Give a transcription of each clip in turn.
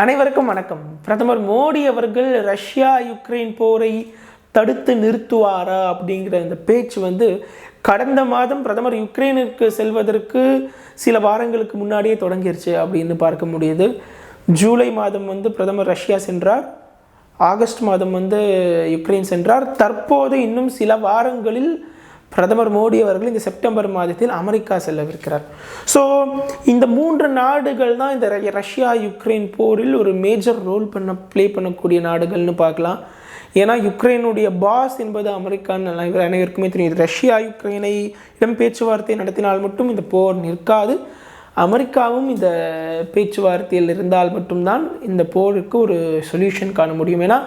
அனைவருக்கும் வணக்கம். பிரதமர் மோடி அவர்கள் ரஷ்யா யுக்ரைன் போரை தடுத்து நிறுத்துவாரா அப்படிங்கிற இந்த பேச்சு வந்து கடந்த மாதம் பிரதமர் யுக்ரைனுக்கு செல்வதற்கு சில வாரங்களுக்கு முன்னாடியே தொடங்கிருச்சு அப்படின்னு பார்க்க முடியுது. ஜூலை மாதம் வந்து பிரதமர் ரஷ்யா சென்றார். ஆகஸ்ட் மாதம் வந்து யுக்ரைன் சென்றார். தற்போது இன்னும் சில வாரங்களில் பிரதமர் மோடி அவர்கள் இந்த செப்டம்பர் மாதத்தில் அமெரிக்கா செல்லவிருக்கிறார். ஸோ இந்த மூன்று நாடுகள் தான் இந்த ர- ரஷ்யா யுக்ரைன் போரில் ஒரு மேஜர் ரோல் பண்ண ப்ளே பண்ணக்கூடிய நாடுகள்னு பார்க்கலாம். ஏன்னா யுக்ரைனுடைய பாஸ் என்பது அமெரிக்கான்னு அனைவர் அனைவருக்குமே தெரியும். இது ரஷ்யா யுக்ரைனை இடம் பேச்சுவார்த்தை நடத்தினால் மட்டும் இந்த போர் நிற்காது. அமெரிக்காவும் இந்த பேச்சுவார்த்தையில் இருந்தால் மட்டும்தான் இந்த போருக்கு ஒரு சொல்யூஷன் காண முடியும். ஏன்னா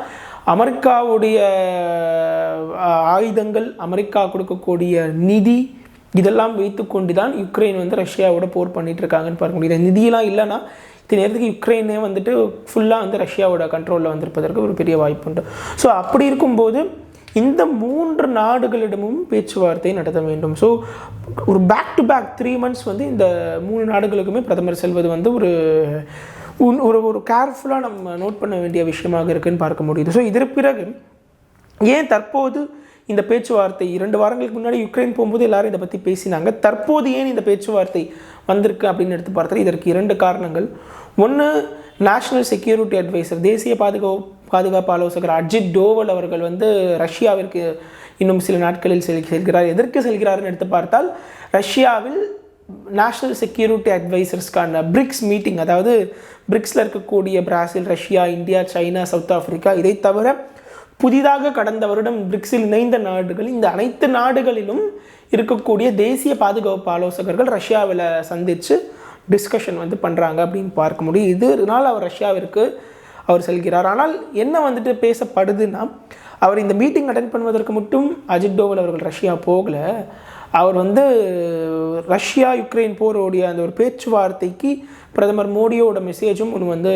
அமெரிக்காவுடைய ஆயுதங்கள் அமெரிக்கா கொடுக்கக்கூடிய நிதி இதெல்லாம் வைத்துக்கொண்டு தான் யுக்ரைன் வந்து ரஷ்யாவோட போர் பண்ணிட்டு இருக்காங்கன்னு பார்க்க முடியுது. இந்த நிதியெல்லாம் இல்லைன்னா இத்தனை நேரத்துக்கு யுக்ரைனே வந்துட்டு ஃபுல்லாக வந்து ரஷ்யாவோட கண்ட்ரோலில் வந்திருப்பதற்கு ஒரு பெரிய வாய்ப்பு உண்டு. ஸோ அப்படி இருக்கும்போது இந்த மூன்று நாடுகளிடமும் பேச்சுவார்த்தை நடத்த வேண்டும். ஸோ ஒரு back to back three months வந்து இந்த மூணு நாடுகளுக்குமே பிரதமர் செல்வது வந்து ஒரு ஒரு ஒரு கேர்ஃபுல்லாக நம்ம நோட் பண்ண வேண்டிய விஷயமாக இருக்குன்னு பார்க்க முடியுது. ஸோ இதற்கு பிறகு ஏன் தற்போது இந்த பேச்சுவார்த்தை இரண்டு வாரங்களுக்கு முன்னாடி யுக்ரைன் போகும்போது எல்லாரும் இதை பற்றி பேசினாங்க. தற்போது ஏன் இந்த பேச்சுவார்த்தை வந்திருக்கு அப்படின்னு எடுத்து பார்த்தால் இதற்கு இரண்டு காரணங்கள். ஒன்று நேஷனல் செக்யூரிட்டி அட்வைசர் தேசிய பாதுகா பாதுகாப்பு ஆலோசகர் அஜித் டோவல் அவர்கள் வந்து ரஷ்யாவிற்கு இன்னும் சில நாட்களில் செல் செல்கிறார். எதற்கு செல்கிறார்னு எடுத்து பார்த்தால் ரஷ்யாவில் நேஷ்னல் செக்யூரிட்டி அட்வைசர்ஸ்க்கான பிரிக்ஸ் மீட்டிங் அதாவது பிரிக்ஸில் இருக்கக்கூடிய Brazil Russia India China South Africa இதை தவிர புதிதாக கடந்த வருடம் பிரிக்ஸில் இணைந்த நாடுகள் இந்த அனைத்து நாடுகளிலும் இருக்கக்கூடிய தேசிய பாதுகாப்பு ஆலோசகர்கள் ரஷ்யாவில் சந்தித்து டிஸ்கஷன் வந்து பண்ணுறாங்க அப்படின்னு பார்க்க முடியும். இதனால் அவர் ரஷ்யாவிற்கு அவர் செல்கிறார். ஆனால் என்ன வந்துட்டு பேசப்படுதுன்னா அவர் இந்த மீட்டிங் அட்டன் பண்ணுவதற்கு மட்டும் அஜித் டோவல் அவர்கள் ரஷ்யா போகல. அவர் வந்து ரஷ்யா யுக்ரைன் போரோடைய அந்த ஒரு பேச்சுவார்த்தைக்கு பிரதமர் மோடியோட மெசேஜும் ஒன்று வந்து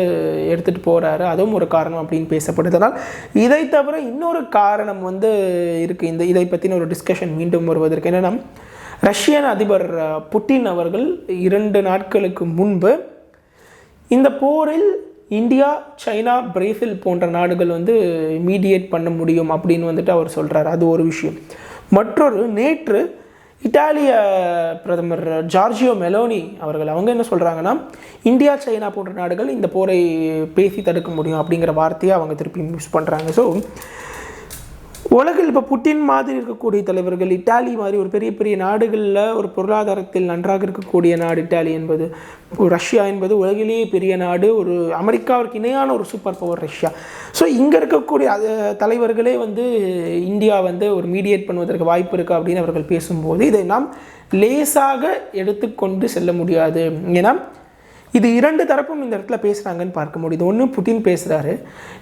எடுத்துகிட்டு போகிறாரு அதுவும் ஒரு காரணம் அப்படின்னு பேசப்படுதனால் இதை தவிர இன்னொரு காரணம் வந்து இருக்குது இந்த இதை பற்றின ஒரு டிஸ்கஷன் மீண்டும் வருவதற்கு என்னென்னா ரஷ்யன் அதிபர் புட்டின் அவர்கள் இரண்டு நாட்களுக்கு முன்பு இந்த போரில் இந்தியா சைனா பிரேசில் போன்ற நாடுகள் வந்து மீடியேட் பண்ண முடியும் அப்படின்னு வந்துட்டு அவர் சொல்கிறார் அது ஒரு விஷயம். மற்றொரு நேற்று இத்தாலிய பிரதமர் ஜார்ஜியோ மெலோனி அவர்கள் அவங்க என்ன சொல்கிறாங்கன்னா இந்தியா சைனா போன்ற நாடுகள் இந்த போரை பேசி தடுக்க முடியும் அப்படிங்கிற வார்த்தையை அவங்க திருப்பி யூஸ் பண்ணுறாங்க ஸோ உலகில் இப்போ புட்டின் மாதிரி இருக்கக்கூடிய தலைவர்கள் இட்டாலி மாதிரி ஒரு பெரிய பெரிய நாடுகளில் ஒரு பொருளாதாரத்தில் நன்றாக இருக்கக்கூடிய நாடு இட்டாலி என்பது. ரஷ்யா என்பது உலகிலேயே பெரிய நாடு ஒரு அமெரிக்காவிற்கு இணையான ஒரு சூப்பர் பவர் ரஷ்யா. ஸோ இங்கே இருக்கக்கூடிய அது தலைவர்களே வந்து இந்தியா வந்து ஒரு மீடியேட் பண்ணுவதற்கு வாய்ப்பு இருக்குது அப்படின்னு அவர்கள் பேசும்போது இதை நாம் லேசாக எடுத்துக்கொண்டு செல்ல முடியாது. ஏன்னா இது இரண்டு தரப்பும் இந்த இடத்துல பேசுகிறாங்கன்னு பார்க்க முடியுது. ஒன்று புட்டின் பேசுகிறாரு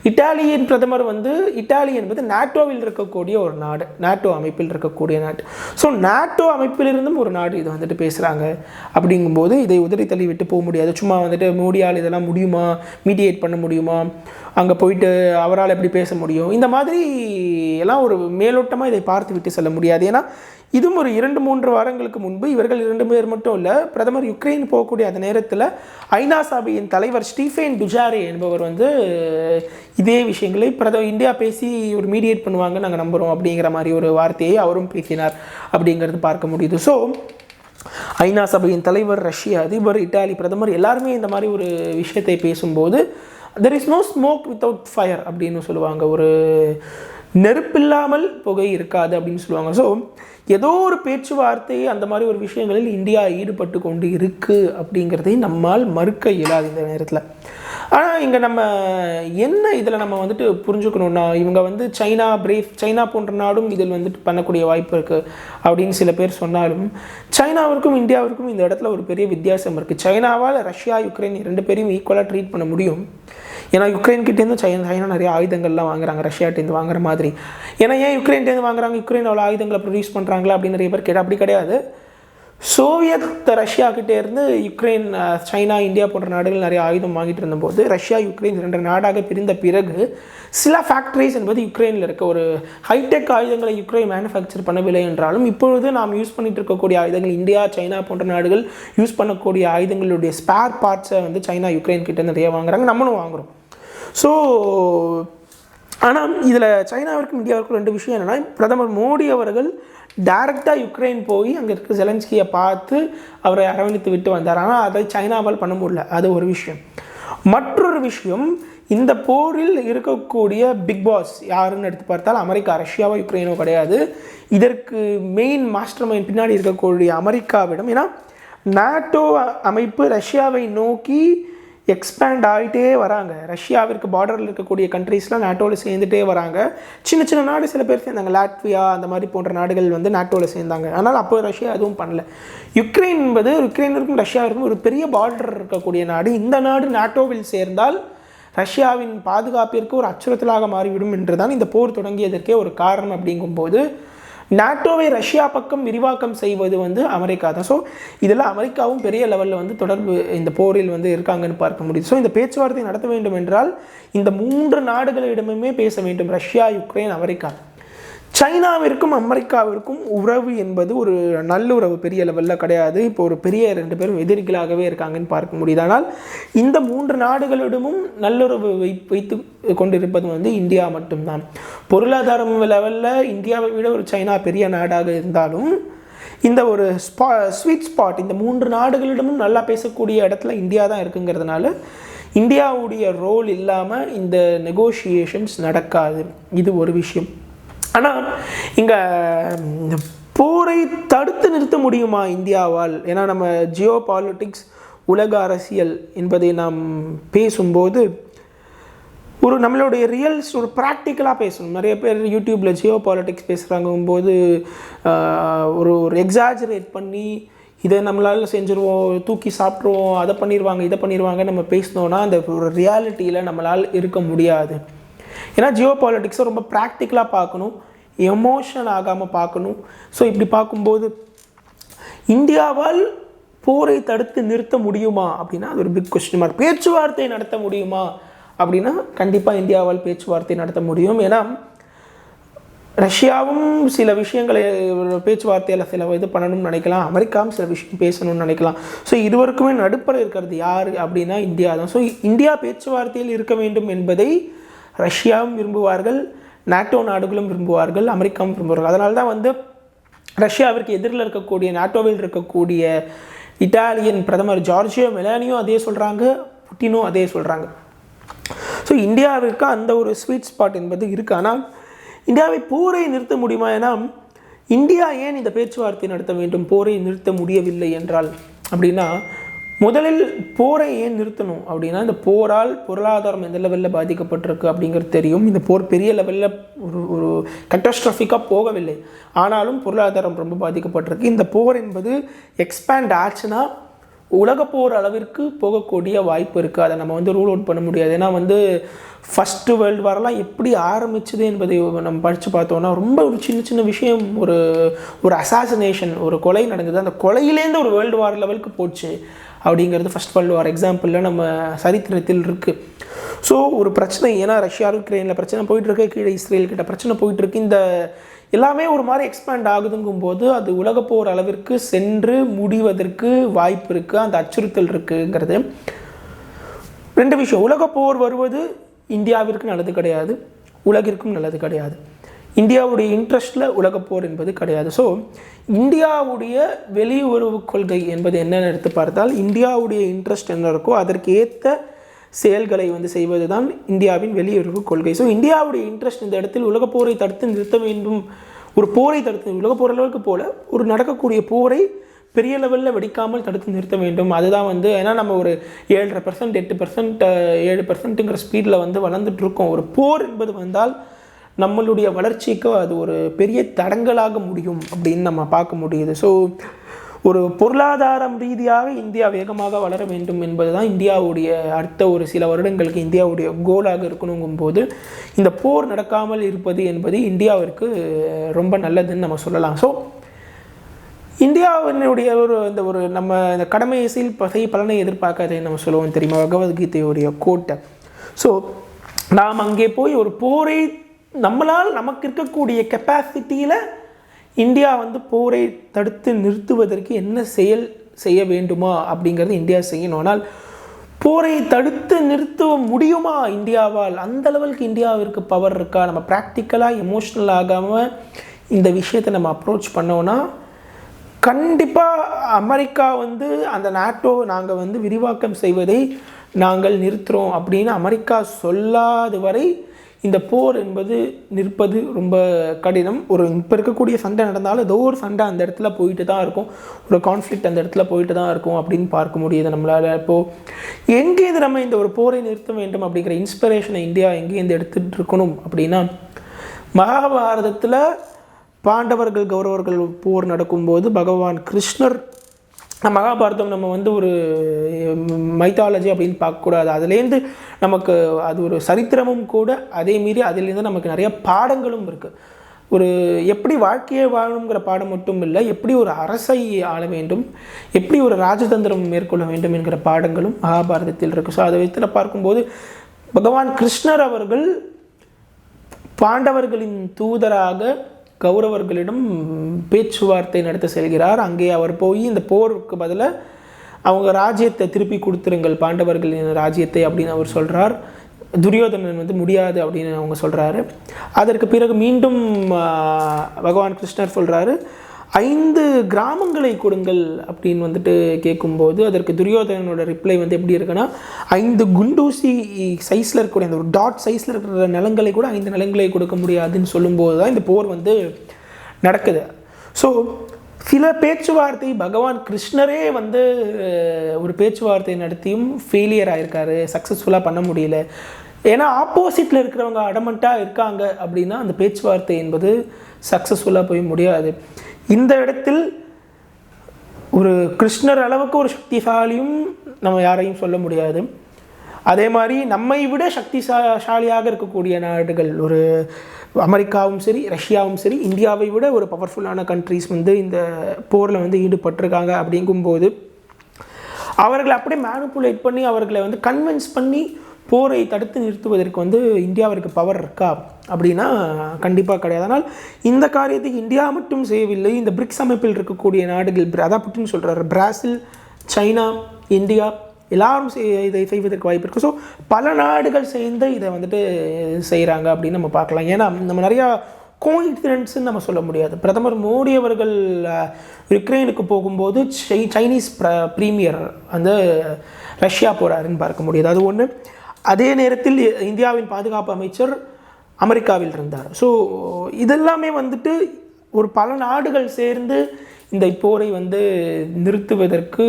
இட்டாலியன் பிரதமர் வந்து இட்டாலி என்பது நாட்டோவில் இருக்கக்கூடிய ஒரு நாடு. நாட்டோ அமைப்பில் இருக்கக்கூடிய நாடு. ஸோ நாட்டோ அமைப்பிலிருந்தும் ஒரு நாடு இது வந்துட்டு பேசுகிறாங்க அப்படிங்கும்போது இதை உதறி தள்ளி விட்டு போக முடியாது. சும்மா வந்துட்டு மோடியால் இதெல்லாம் முடியுமா? மீடியேட் பண்ண முடியுமா? அங்கே போயிட்டு அவரால் எப்படி பேச முடியும்? இந்த மாதிரி எல்லாம் ஒரு மேலோட்டமாக இதை பார்த்து விட்டு செல்ல முடியாது. ஏன்னா இதுவும் ஒரு இரண்டு மூன்று வாரங்களுக்கு முன்பு இவர்கள் இரண்டு பேர் மட்டும் இல்லை பிரதமர் யுக்ரைன் போகக்கூடிய அந்த நேரத்தில் ஐநா சபையின் தலைவர் ஸ்டீஃபேன் டுஜாரே என்பவர் வந்து இதே விஷயங்களை பிரத இந்தியா பேசி ஒரு மீடியேட் பண்ணுவாங்க நாங்கள் நம்புகிறோம் அப்படிங்கிற மாதிரி ஒரு வார்த்தையை அவரும் பேசினார் அப்படிங்கிறது பார்க்க முடியுது. ஸோ ஐநா சபையின் தலைவர் ரஷ்ய அதிபர் இட்டாலி பிரதமர் எல்லாருமே இந்த மாதிரி ஒரு விஷயத்தை பேசும்போது there is no smoke without fire அப்படின்னு சொல்லுவாங்க. ஒரு நெருப்பில்லாமல் புகை இருக்காது அப்படின்னு சொல்லுவாங்க. ஸோ ஏதோ ஒரு பேச்சுவார்த்தை அந்த மாதிரி ஒரு விஷயங்களில் இந்தியா ஈடுபட்டு கொண்டு இருக்குது அப்படிங்கிறதை நம்மால் மறுக்க இயலாது இந்த நேரத்தில். ஆனால் இங்கே நம்ம என்ன இதில் நம்ம வந்துட்டு புரிஞ்சுக்கணுன்னா இவங்க வந்து சைனா பிரேஃப் சைனா போன்ற நாடும் இதில் வந்துட்டு பண்ணக்கூடிய வாய்ப்பு இருக்குது அப்படின்னு சில பேர் சொன்னாலும் சைனாவிற்கும் இந்தியாவிற்கும் இந்த இடத்துல ஒரு பெரிய வித்தியாசம் இருக்குது சைனாவால் ரஷ்யா யுக்ரைன் இரண்டு பேரையும் ஈக்குவலாக ட்ரீட் பண்ண முடியும். ஏன்னா யுக்ரைன் கிட்டேருந்து சைனா சைனா நிறைய ஆயுதங்கள்லாம் வாங்குறாங்க ரஷ்யாட்டேருந்து வாங்குற மாதிரி. ஏன்னா ஏன் யுக்ரைன்டேருந்து வாங்குறாங்க? யுக்ரைன் அவ்வளோ ஆயுதங்களை ப்ரொடியூஸ் பண்ணுறாங்களா அப்படின்னு நிறைய பேர் கேட்டால் அப்படி கிடையாது. சோவியத் ரஷ்யா கிட்டே இருந்து யுக்ரைன் சைனா இந்தியா போன்ற நாடுகள் நிறைய ஆயுதம் வாங்கிட்டு இருந்தபோது ரஷ்யா யுக்ரைன் ரெண்டு நாடாக பிரிந்த பிறகு சில ஃபேக்ட்ரிஸ் என்பது யுக்ரைனில் இருக்க ஒரு ஹைடெக் ஆயுதங்களை யுக்ரைன் மேனுஃபேக்சர் பண்ணவில்லை என்றாலும் இப்பொழுது நாம் யூஸ் பண்ணிட்டு இருக்கக்கூடிய ஆயுதங்கள் இந்தியா சைனா போன்ற நாடுகள் யூஸ் பண்ணக்கூடிய ஆயுதங்களுடைய ஸ்பேர் பார்ட்ஸை வந்து சைனா யுக்ரைன் கிட்ட நிறைய வாங்குறாங்க. நம்மளும் வாங்குறோம். ஸோ ஆனால் இதில் சைனாவிற்கும் இந்தியாவிற்கும் ரெண்டு விஷயம் என்னென்னா பிரதமர் மோடி அவர்கள் டைரெக்டாக யுக்ரைன் போய் அங்கே இருக்க ஜெலன்ஸ்கியை பார்த்து அவரை அரவணைத்து விட்டு வந்தார். ஆனால் அதை சைனாவால் பண்ண முடியல. அது ஒரு விஷயம். மற்றொரு விஷயம் இந்த போரில் இருக்கக்கூடிய பிக் பாஸ் யாருன்னு எடுத்து பார்த்தால் அமெரிக்கா ரஷ்யாவோ யுக்ரைனோ கிடையாது. இதற்கு மெயின் மாஸ்டர் மைண்ட் பின்னாடி இருக்கக்கூடிய அமெரிக்காவிடம் ஏன்னா நாட்டோ அமைப்பு ரஷ்யாவை நோக்கி எக்ஸ்பேண்ட் ஆகிட்டே வராங்க. ரஷ்யாவிற்கு பார்டரில் இருக்கக்கூடிய கண்ட்ரீஸ்லாம் நாட்டோவில் சேர்ந்துட்டே வராங்க. சின்ன சின்ன நாடு சில பேர் சேர்ந்தாங்க. லாட்வியா அந்த மாதிரி போன்ற நாடுகள் வந்து நாட்டோவில் சேர்ந்தாங்க. ஆனால் அப்போ ரஷ்யா எதுவும் பண்ணல. யுக்ரைன் என்பது யுக்ரைனிற்கும் ரஷ்யாவிற்கும் ஒரு பெரிய பார்டர் இருக்கக்கூடிய நாடு. இந்த நாடு நாட்டோவில் சேர்ந்தால் ரஷ்யாவின் பாதுகாப்பிற்கு ஒரு அச்சுறுத்தலாக மாறிவிடும் என்று தான் இந்த போர் தொடங்கியதற்கே ஒரு காரணம் அப்படிங்கும்போது நாட்டோவை ரஷ்யா பக்கம் விரிவாக்கம் செய்வது வந்து அமெரிக்கா தான். ஸோ இதில் அமெரிக்காவும் பெரிய லெவலில் வந்து தொடர்பு இந்த போரில் வந்து இருக்காங்கன்னு பார்க்க முடியுது. ஸோ இந்த பேச்சுவார்த்தை நடத்த வேண்டும் என்றால் இந்த மூன்று நாடுகளிடமுமே பேச வேண்டும். Russia Ukraine America. சைனாவிற்கும் அமெரிக்காவிற்கும் உறவு என்பது ஒரு நல்லுறவு. பெரிய லெவலில் கிடையாது. இப்போ ஒரு பெரிய ரெண்டு பேரும் எதிரிகளாகவே இருக்காங்கன்னு பார்க்க முடியுது. ஆனால் இந்த மூன்று நாடுகளிடமும் நல்லுறவு வை வைத்து கொண்டிருப்பது வந்து இந்தியா மட்டும்தான். பொருளாதாரம் லெவலில் இந்தியாவை விட ஒரு சைனா பெரிய நாடாக இருந்தாலும் இந்த ஒரு ஸ்பா ஸ்வீட் ஸ்பாட் இந்த மூன்று நாடுகளிடமும் நல்லா பேசக்கூடிய இடத்துல இந்தியா தான் இருக்குங்கிறதுனால இந்தியாவுடைய ரோல் இல்லாமல் இந்த நெகோஷியேஷன்ஸ் நடக்காது. இது ஒரு விஷயம். ஆனால் இங்கே போரை தடுத்து நிறுத்த முடியுமா இந்தியாவால்? ஏன்னா நம்ம ஜியோ பாலிட்டிக்ஸ் உலக அரசியல் என்பதை நாம் பேசும்போது ஒரு நம்மளுடைய ரியல்ஸ் ஒரு ப்ராக்டிக்கலாக பேசணும். நிறைய பேர் யூடியூப்பில் ஜியோ பாலிட்டிக்ஸ் பேசுகிறாங்கும்போது ஒரு ஒரு எக்ஸாஜரேட் பண்ணி இதை நம்மளால் செஞ்சுருவோம் தூக்கி சாப்பிட்ருவோம் அதை பண்ணிடுவாங்க இதை பண்ணிடுவாங்க நம்ம பேசினோன்னா அந்த ஒரு ரியாலிட்டியில் நம்மளால் இருக்க முடியாது. ஏன்னா ஜியோ பாலிட்டிக்ஸை ரொம்ப ப்ராக்டிக்கலாக பார்க்கணும். எமோஷன் ஆகாமல் பார்க்கணும். ஸோ இப்படி பார்க்கும்போது இந்தியாவால் போரை தடுத்து நிறுத்த முடியுமா? அப்படின்னா அது ஒரு பிக் கொஸ்டின் மார்க் பேச்சுவார்த்தை நடத்த முடியுமா? அப்படின்னா கண்டிப்பாக இந்தியாவால் பேச்சுவார்த்தை நடத்த முடியும். ஏன்னா ரஷ்யாவும் சில விஷயங்களை ஒரு பேச்சுவார்த்தையில் சில இது பண்ணணும்னு நினைக்கலாம். அமெரிக்காவும் சில விஷயம் பேசணும்னு நினைக்கலாம். ஸோ இருவருக்குமே நடுப்பற இருக்கிறது யார் அப்படின்னா இந்தியா தான். ஸோ இந்தியா பேச்சுவார்த்தையில் இருக்க வேண்டும் என்பதை ரஷ்யாவும் விரும்புவார்கள் நாட்டோ நாடுகளும் விரும்புவார்கள் அமெரிக்காவும் விரும்புவார்கள். அதனால தான் வந்து ரஷ்யாவிற்கு எதிரில் இருக்கக்கூடிய நாட்டோவில் இருக்கக்கூடிய இட்டாலியன் பிரதமர் ஜார்ஜியோ மெலானியும் அதே சொல்கிறாங்க புட்டினும் அதே சொல்கிறாங்க ஸோ இந்தியாவிற்கு அந்த ஒரு ஸ்வீட் ஸ்பாட் என்பது இருக்குது ஆனால் இந்தியாவை போரை நிறுத்த முடியுமா ஏன்னா இந்தியா ஏன் இந்த பேச்சுவார்த்தை நடத்த வேண்டும்? போரை நிறுத்த முடியவில்லை என்றால் அப்படின்னா முதலில் போரை ஏன் நிறுத்தணும்? அப்படின்னா இந்த போரால் பொருளாதாரம் எந்த லெவலில் பாதிக்கப்பட்டிருக்கு அப்படிங்கிறது தெரியும். இந்த போர் பெரிய லெவலில் ஒரு ஒரு கட்டாஸ்ட்ராஃபிக்காக போகவில்லை. ஆனாலும் பொருளாதாரம் ரொம்ப பாதிக்கப்பட்டிருக்கு. இந்த போர் என்பது எக்ஸ்பேண்ட் ஆச்சுன்னா உலக அளவிற்கு போகக்கூடிய வாய்ப்பு இருக்குது அதை நம்ம வந்து ரூல் அவுட் பண்ண முடியாது. ஏன்னா வந்து ஃபஸ்ட்டு வேர்ல்டு வாரெல்லாம் எப்படி ஆரம்பிச்சது என்பதை நம்ம படித்து பார்த்தோன்னா ரொம்ப ஒரு சின்ன சின்ன விஷயம் ஒரு ஒரு அசாசினேஷன் ஒரு கொலை நடந்தது. அந்த கொலையிலேருந்து ஒரு வேர்ல்டு வார் லெவலுக்கு போச்சு. அப்படிங்கிறது ஃபஸ்ட் வேர்ல்டு வார் எக்ஸாம்பிளில் நம்ம சரித்திரத்தில் இருக்குது ஸோ ஒரு பிரச்சனை ஏன்னா ரஷ்யா யுக்ரைனில் பிரச்சனை போயிட்டுருக்கு கீழே இஸ்ரேல் கிட்ட பிரச்சனை போயிட்டுருக்கு. இந்த எல்லாமே ஒரு மாதிரி எக்ஸ்பேண்ட் ஆகுதுங்கும் போது அது உலக அளவிற்கு சென்று முடிவதற்கு வாய்ப்பு இருக்குது அந்த அச்சுறுத்தல் இருக்குங்கிறது. ரெண்டு விஷயம் உலக போர் வருவது இந்தியாவிற்கு நல்லது கிடையாது உலகிற்கும் நல்லது கிடையாது. இந்தியாவுடைய இன்ட்ரெஸ்டில் உலகப்போர் என்பது கிடையாது. ஸோ இந்தியாவுடைய வெளியுறவு கொள்கை என்பது என்னென்னு எடுத்து பார்த்தால் இந்தியாவுடைய இன்ட்ரெஸ்ட் என்ன இருக்கோ அதற்கு ஏற்ற செயல்களை வந்து செய்வது தான் இந்தியாவின் வெளியுறவு கொள்கை. ஸோ இந்தியாவுடைய இன்ட்ரெஸ்ட் இந்த இடத்தில் உலக போரை தடுத்து நிறுத்த வேண்டும். ஒரு போரை தடுத்து உலக போர் அளவுக்கு போல ஒரு நடக்கக்கூடிய போரை பெரிய லெவலில் வெடிக்காமல் தடுத்து நிறுத்த வேண்டும். அதுதான் வந்து ஏன்னா நம்ம ஒரு ஏழரை பர்சன்ட் எட்டு பர்சன்ட் ஏழு பர்சன்ட்டுங்கிற ஸ்பீடில் வந்து வளர்ந்துட்டுருக்கோம் ஒரு போர் என்பது வந்தால் நம்மளுடைய வளர்ச்சிக்கு அது ஒரு பெரிய தடங்கலாக முடியும் அப்படின்னு நம்ம பார்க்க முடியுது. ஸோ ஒரு பொருளாதாரம் ரீதியாக இந்தியா வேகமாக வளர வேண்டும் என்பது தான் இந்தியாவுடைய அடுத்த ஒரு சில வருடங்களுக்கு இந்தியாவுடைய கோலாக இருக்கணுங்கும் போது இந்த போர் நடக்காமல் இருப்பது என்பது இந்தியாவிற்கு ரொம்ப நல்லதுன்னு நம்ம சொல்லலாம். ஸோ இந்தியாவினுடைய ஒரு இந்த ஒரு நம்ம இந்த கடமை இசையில் பசை பலனை எதிர்பார்க்காதே நம்ம சொல்லுவோம் தெரியுமா? பகவத்கீதையுடைய கோட்டை. ஸோ நாம் அங்கே போய் ஒரு போரை நம்மளால் நமக்கு இருக்கக்கூடிய கெப்பாசிட்டியில் இந்தியா வந்து போரை தடுத்து நிறுத்துவதற்கு என்ன செயல் செய்ய வேண்டுமா அப்படிங்கிறது இந்தியா செய்யணும். ஆனால் போரை தடுத்து நிறுத்த முடியுமா இந்தியாவால்? அந்த லெவலுக்கு இந்தியாவிற்கு பவர் இருக்கா? நம்ம ப்ராக்டிக்கலாக எமோஷ்னல் ஆகாமல் இந்த விஷயத்தை நம்ம அப்ரோச் பண்ணோன்னா கண்டிப்பாக அமெரிக்கா வந்து அந்த நாட்டோ நாங்கள் வந்து விரிவாக்கம் செய்வதை நாங்கள் நிறுத்துகிறோம் அப்படின்னு அமெரிக்கா சொல்லாத வரை இந்த போர் என்பது நிற்பது ரொம்ப கடினம். ஒரு இப்போ இருக்கக்கூடிய சண்டை நடந்தாலும் ஏதோ ஒரு சண்டை அந்த இடத்துல போயிட்டு தான் இருக்கும். ஒரு கான்ஃப்ளிக்ட் அந்த இடத்துல போயிட்டு தான் இருக்கும் அப்படின்னு பார்க்க முடியுது நம்மளால். இப்போது எங்கேருந்து நம்ம இந்த ஒரு போரை நிறுத்த வேண்டும் அப்படிங்கிற இன்ஸ்பிரேஷனை இந்தியா எங்கேருந்து எடுத்துகிட்டு இருக்கணும் அப்படின்னா மகாபாரதத்தில் பாண்டவர்கள் கௌரவர்கள் போர் நடக்கும்போது பகவான் கிருஷ்ணர் மகாபாரதம் நம்ம வந்து ஒரு மைத்தாலஜி அப்படின்னு பார்க்கக்கூடாது. அதுலேருந்து நமக்கு அது ஒரு சரித்திரமும் கூட அதே மீறி அதுலேருந்து நமக்கு நிறைய பாடங்களும் இருக்குது ஒரு எப்படி வாழ்க்கையை வாழணுங்கிற பாடம் மட்டும் இல்லை எப்படி ஒரு அரசை ஆள வேண்டும் எப்படி ஒரு ராஜதந்திரம் மேற்கொள்ள வேண்டும் என்கிற பாடங்களும் மகாபாரதத்தில் இருக்குது ஸோ அதை வைத்து பார்க்கும்போது பகவான் கிருஷ்ணர் அவர்கள் பாண்டவர்களின் தூதராக கௌரவர்களிடம் பேச்சுவார்த்தை நடத்த செல்கிறார். அங்கே அவர் போய் இந்த போருக்கு பதிலாக அவங்க ராஜ்யத்தை திருப்பி கொடுத்துருங்கள் பாண்டவர்களின் ராஜ்யத்தை அப்படின்னு அவர் சொல்கிறார் துரியோதனன் வந்து முடியாது அப்படின்னு அவங்க சொல்கிறாரு அதற்கு பிறகு மீண்டும் பகவான் கிருஷ்ணர் சொல்கிறாரு ஐந்து கிராமங்களை கொடுங்கள் அப்படின்னு வந்துட்டு கேட்கும்போது அதற்கு துரியோதனனோட ரிப்ளை வந்து எப்படி இருக்குன்னா ஐந்து குண்டூசி சைஸில் இருக்கக்கூடிய அந்த ஒரு டாட் சைஸில் இருக்கிற நிலங்களை கூட ஐந்து நிலங்களை கொடுக்க முடியாதுன்னு சொல்லும்போது தான் இந்த போர் வந்து நடக்குது. ஸோ சில பேச்சுவார்த்தை பகவான் கிருஷ்ணரே வந்து ஒரு பேச்சுவார்த்தை நடத்தியும் ஃபெயிலியர் ஆகிருக்காரு சக்ஸஸ்ஃபுல்லாக பண்ண முடியல. ஏன்னா ஆப்போசிட்டில் இருக்கிறவங்க அடமெண்ட்டாக இருக்காங்க அப்படின்னா அந்த பேச்சுவார்த்தை என்பது சக்ஸஸ்ஃபுல்லாக போய் முடியாது. இந்த இடத்தில் ஒரு கிருஷ்ணர் அளவுக்கு ஒரு சக்திசாலியும் நம்ம யாரையும் சொல்ல முடியாது. அதே மாதிரி நம்மை விட சக்திசாலியாக இருக்கக்கூடிய நாடுகள் ஒரு அமெரிக்காவும் சரி ரஷ்யாவும் சரி இந்தியாவை விட ஒரு பவர்ஃபுல்லான கண்ட்ரிஸ் வந்து இந்த போரில் வந்து ஈடுபட்டிருக்காங்க அப்படிங்கும்போது அவர்களை அப்படியே மேனுப்புலேட் பண்ணி அவர்களை வந்து கன்வின்ஸ் பண்ணி போரை தடுத்து நிறுத்துவதற்கு வந்து இந்தியாவிற்கு பவர் இருக்கா அப்படின்னா கண்டிப்பாக கிடையாது. ஆனால் இந்த காரியத்தை இந்தியா மட்டும் செய்யவில்லை. இந்த பிரிக்ஸ் அமைப்பில் இருக்கக்கூடிய நாடுகள் அதான் புட்டின் சொல்கிறார் பிராசில் சைனா இந்தியா எல்லாரும் இதை செய்வதற்கு வாய்ப்பு இருக்குது ஸோ பல நாடுகள் சேர்ந்து இதை வந்துட்டு செய்கிறாங்க அப்படின்னு நம்ம பார்க்கலாம். ஏன்னா நம்ம நிறையா கோயின்சிடென்ட்ஸ்ன்னு நம்ம சொல்ல முடியாது. பிரதமர் மோடி அவர்கள் யுக்ரைனுக்கு போகும்போது சை சைனீஸ் ப்ர ப்ரீமியர் வந்து ரஷ்யா போகிறாருன்னு பார்க்க முடியாது. அது ஒன்று அதே நேரத்தில் இந்தியாவின் பாதுகாப்பு அமைச்சர் அமெரிக்காவில் இருந்தார். ஸோ இதெல்லாமே வந்துட்டு ஒரு பல நாடுகள் சேர்ந்து இந்த போரை வந்து நிறுத்துவதற்கு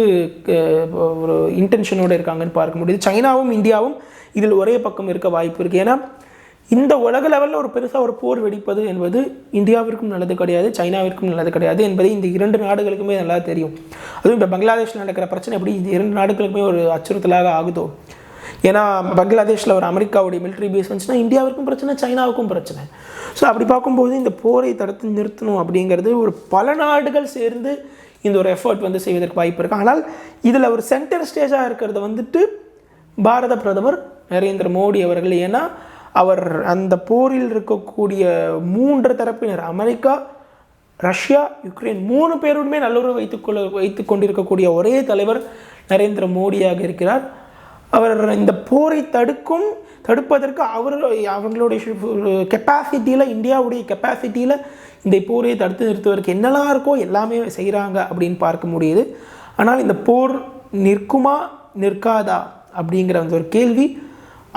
ஒரு இன்டென்ஷனோடு இருக்காங்கன்னு பார்க்க முடியுது. சைனாவும் இந்தியாவும் இதில் ஒரே பக்கம் இருக்க வாய்ப்பு இருக்குது ஏன்னா இந்த உலக லெவலில் ஒரு பெருசாக ஒரு போர் வெடிப்பது என்பது இந்தியாவிற்கும் நல்லது கிடையாது சைனாவிற்கும் நல்லது கிடையாது என்பதை இந்த இரண்டு நாடுகளுக்குமே நல்லா தெரியும். அதுவும் இப்போ பங்களாதேஷில் நடக்கிற பிரச்சனை எப்படி இந்த இரண்டு நாடுகளுக்குமே ஒரு அச்சுறுத்தலாக ஆகுதோ? ஏன்னா பங்களாதேஷில் ஒரு அமெரிக்காவுடைய மிலிட்ரி பேஸ் வந்துச்சுன்னா இந்தியாவுக்கும் பிரச்சனை சைனாவுக்கும் பிரச்சனை. ஸோ அப்படி பார்க்கும்போது இந்த போரை தடுத்து நிறுத்தணும் அப்படிங்கிறது ஒரு பல நாடுகள் சேர்ந்து இந்த ஒரு எஃபர்ட் வந்து செய்வதற்கு வாய்ப்பு இருக்குது ஆனால் இதில் ஒரு சென்டர் ஸ்டேஜாக இருக்கிறத வந்துட்டு பாரத பிரதமர் நரேந்திர மோடி அவர்கள். ஏன்னா அவர் அந்த போரில் இருக்கக்கூடிய மூன்று தரப்பினர் அமெரிக்கா ரஷ்யா யுக்ரைன் மூணு பேருமே நல்லுறவு வைத்துக்கொள்ள வைத்து கொண்டிருக்கக்கூடிய ஒரே தலைவர் நரேந்திர மோடியாக இருக்கிறார். அவர் இந்த போரை தடுக்கும் தடுப்பதற்கு அவர் அவங்களுடைய கெப்பாசிட்டியில் இந்தியாவுடைய கெப்பாசிட்டியில் இந்த போரை தடுத்து நிறுத்துவதற்கு என்னெல்லாம் இருக்கோ எல்லாமே செய்கிறாங்க அப்படின்னு பார்க்க முடியுது. ஆனால் இந்த போர் நிற்குமா நிற்காதா அப்படிங்கிற அந்த ஒரு கேள்வி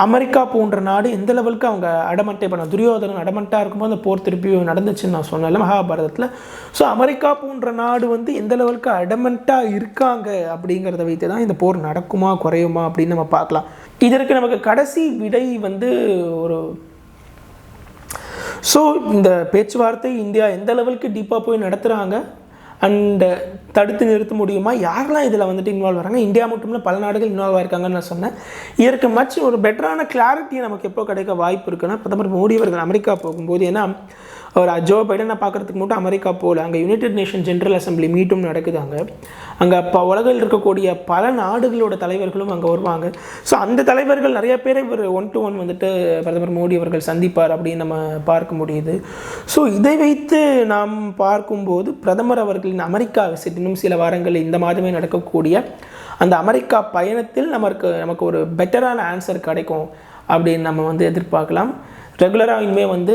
அமெரிக்கா போன்ற நாடு எந்த லெவலுக்கு அவங்க அடமட்டை பண்ண துரியோதனன் அடமட்டாக இருக்கும்போது அந்த போர் திருப்பி நடந்துச்சுன்னு நான் சொன்னேன் மகாபாரதத்தில். ஸோ அமெரிக்கா போன்ற நாடு வந்து எந்த லெவலுக்கு அடமெண்ட்டாக இருக்காங்க அப்படிங்கிறத வைத்து தான் இந்த போர் நடக்குமா குறையுமா அப்படின்னு நம்ம பார்க்கலாம். இதற்கு நமக்கு கடைசி விடை வந்து ஒரு ஸோ இந்த பேச்சுவார்த்தை இந்தியா எந்த லெவலுக்கு டீப்பாக போய் நடத்துகிறாங்க அண்ட் தடுத்து நிறுத்த முடியுமா? யாரெல்லாம் இதில் வந்துட்டு இன்வால்வ் வராங்க? இந்தியா மட்டும் இல்லை பல நாடுகள் இன்வால்வ் ஆயிருக்காங்கன்னு நான் சொன்னேன். இதற்கு மச்சு ஒரு பெட்டரான கிளாரிட்டி நமக்கு எப்போ கிடைக்க வாய்ப்பு இருக்குன்னா பிரதமர் மோடி அவர்கள் அமெரிக்கா போகும்போது ஏன்னா அவர் ஜோ பைடனை பார்க்குறதுக்கு மட்டும் அமெரிக்கா போகல. அங்கே யுனைடெட் நேஷன் ஜென்ரல் அசம்பிளி மீட்டும் நடக்குது அங்கே. அங்கே இப்போ உலகில் இருக்கக்கூடிய பல நாடுகளோட தலைவர்களும் அங்கே வருவாங்க. ஸோ அந்த தலைவர்கள் நிறைய பேரை இவர் ஒன் டு ஒன் வந்துட்டு பிரதமர் மோடி அவர்கள் சந்திப்பார் அப்படின்னு நம்ம பார்க்க முடியுது. ஸோ இதை வைத்து நாம் பார்க்கும்போது பிரதமர் அவர்களின் அமெரிக்கா விசிட் இன்னும் சில வாரங்களில் இந்த மாதமே நடக்கக்கூடிய அந்த அமெரிக்கா பயணத்தில் நமக்கு நமக்கு ஒரு பெட்டரான ஆன்சர் கிடைக்கும் அப்படின்னு நம்ம வந்து எதிர்பார்க்கலாம். ரெகுலராக இனிமேல் வந்து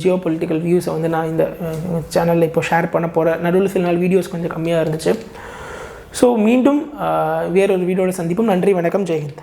ஜியோ பொலிட்டிக்கல் வியூஸை வந்து நான் இந்த சேனலில் இப்போ ஷேர் பண்ண போகிறேன் நடுவில் சில நாள் வீடியோஸ் கொஞ்சம் கம்மியாக இருந்துச்சு. ஸோ மீண்டும் வேறொரு வீடியோவில் சந்திப்போம். நன்றி வணக்கம். ஜெயஹிந்த்.